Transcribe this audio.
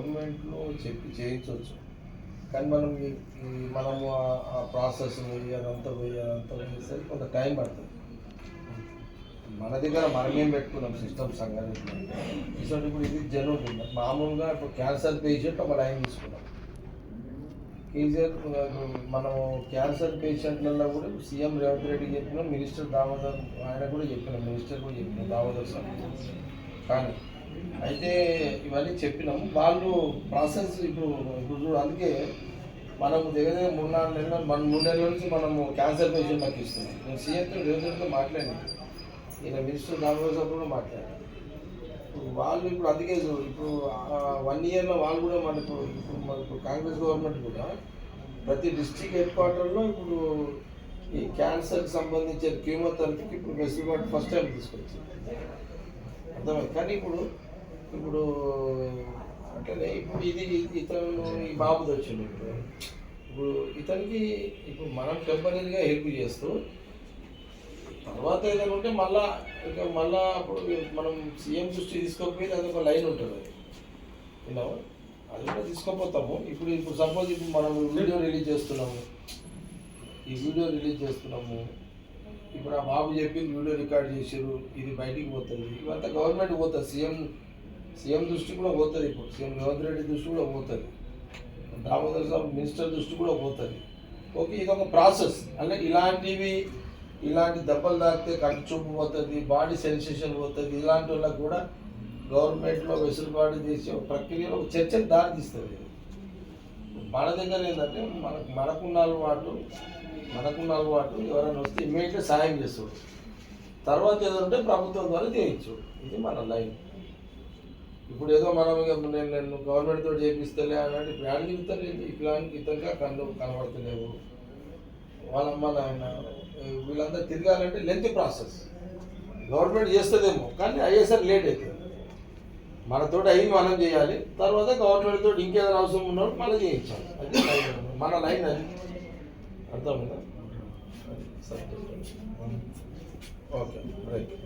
గవర్నమెంట్లో చెప్పి చేయించవచ్చు. కానీ మనం ఈ మనము ఆ- ప్రాసెస్ పోయి అదంతా పోయి అదంతా పోయేసరికి కొంత టైం పడుతుంది. మన దగ్గర మనమేం పెట్టుకున్నాం సిస్టమ్ సంగతి ఇటువంటి ఇప్పుడు ఇది జరుగుతుంది మామూలుగా ఇప్పుడు క్యాన్సర్ పేషెంట్ ఒక లైన్ తీసుకున్నాం. కేసీఆర్ మనము క్యాన్సర్ పేషెంట్లలో కూడా సీఎం రేవంత్ రెడ్డి చెప్పినాం మినిస్టర్ దామోదర్ ఆయన కూడా చెప్పినాం మినిస్టర్ కూడా చెప్పినాం దామోదర్ సార్. కానీ అయితే ఇవన్నీ చెప్పినాము. వాళ్ళు ప్రాసెస్ ఇప్పుడు ఇప్పుడు అందుకే మనం దగ్గర దగ్గర మూడు నాలుగు నెలల మన మూడు నెలల నుంచి మనము క్యాన్సర్ పేషెంట్ నాకు ఇస్తున్నాం. నేను సీఎంతో రేవంత్ రెడ్డితో మాట్లాడాను. ఈయన మినిస్టర్ దామోదర్ కూడా మాట్లాడాను. ఇప్పుడు వాళ్ళు ఇప్పుడు అందుకే ఇప్పుడు వన్ ఇయర్లో వాళ్ళు కూడా మన ఇప్పుడు ఇప్పుడు మనకు కాంగ్రెస్ గవర్నమెంట్ కూడా ప్రతి డిస్ట్రిక్ట్ హెడ్ క్వార్టర్లో ఇప్పుడు ఈ క్యాన్సర్కి సంబంధించిన కీమోథెరపీకి ఇప్పుడు వెసులుబాటు ఫస్ట్ టైం తీసుకొచ్చింది. అర్థమైంది. కానీ ఇప్పుడు ఇప్పుడు అంటే ఇప్పుడు ఇది ఇతను ఈ బాబుది వచ్చింది ఇప్పుడు. ఇప్పుడు ఇతనికి ఇప్పుడు మనం టెంపరీగా హెల్ప్ చేస్తూ తర్వాత ఏదైనా ఉంటే మళ్ళా ఇంకా మళ్ళా అప్పుడు మనం సీఎం దృష్టి తీసుకోకపోతే అది ఒక లైన్ ఉంటుంది. అది అది కూడా తీసుకోపోతాము. ఇప్పుడు ఇప్పుడు సపోజ్ ఇప్పుడు మనం వీడియో రిలీజ్ చేస్తున్నాము. ఈ వీడియో రిలీజ్ చేస్తున్నాము. ఇప్పుడు ఆ బాబు చెప్పింది వీడియో రికార్డ్ చేసారు ఇది బయటికి పోతుంది. ఇవంతా గవర్నమెంట్ పోతుంది సీఎం సీఎం దృష్టి కూడా పోతుంది ఇప్పుడు. సీఎం రేవంత్ రెడ్డి దృష్టి కూడా పోతుంది. దామోదర్ సాబ్ మినిస్టర్ దృష్టి కూడా పోతుంది. ఓకే ఇది ఒక ప్రాసెస్. అంటే ఇలాంటివి ఇలాంటి దెబ్బలు తాకితే కంటి చూపు పోతుంది బాడీ సెన్సేషన్ పోతుంది ఇలాంటి వాళ్ళకి కూడా గవర్నమెంట్లో వెసులుబాటు చేసే ఒక ప్రక్రియలో ఒక చర్చకు దారితీస్తుంది. మన దగ్గర ఏంటంటే మనకు మనకున్న అలవాటు మనకున్న అలవాటు ఎవరైనా వస్తే ఇమీడియట్గా సాయం చేస్తాడు. తర్వాత ఏదంటే ప్రభుత్వం ద్వారా చేయించు. ఇది మన లైన్. ఇప్పుడు ఏదో మనం నేను నేను గవర్నమెంట్ తోటి చేపిస్తలే అన్నట్టు ఇప్పుడు యాడ్ ఈ ఇట్లాంటి ఇతరుగా కళ్ళు కనబడతలేవు. వాళ్ళ అమ్మ నాయన వీళ్ళంతా తిరగాలంటే లెంత్ ప్రాసెస్ గవర్నమెంట్ చేస్తుందేమో కానీ అయ్యేసరికి లేట్ అవుతుంది మనతో అయింది మనం చేయాలి. తర్వాత గవర్నమెంట్ తోటి ఇంకేదైనా అవసరం ఉన్నప్పుడు మనం చేయించాలి. అది లైన్ మన లైన్ అది. అర్థమైందా సరే. ఓకే. రైట్.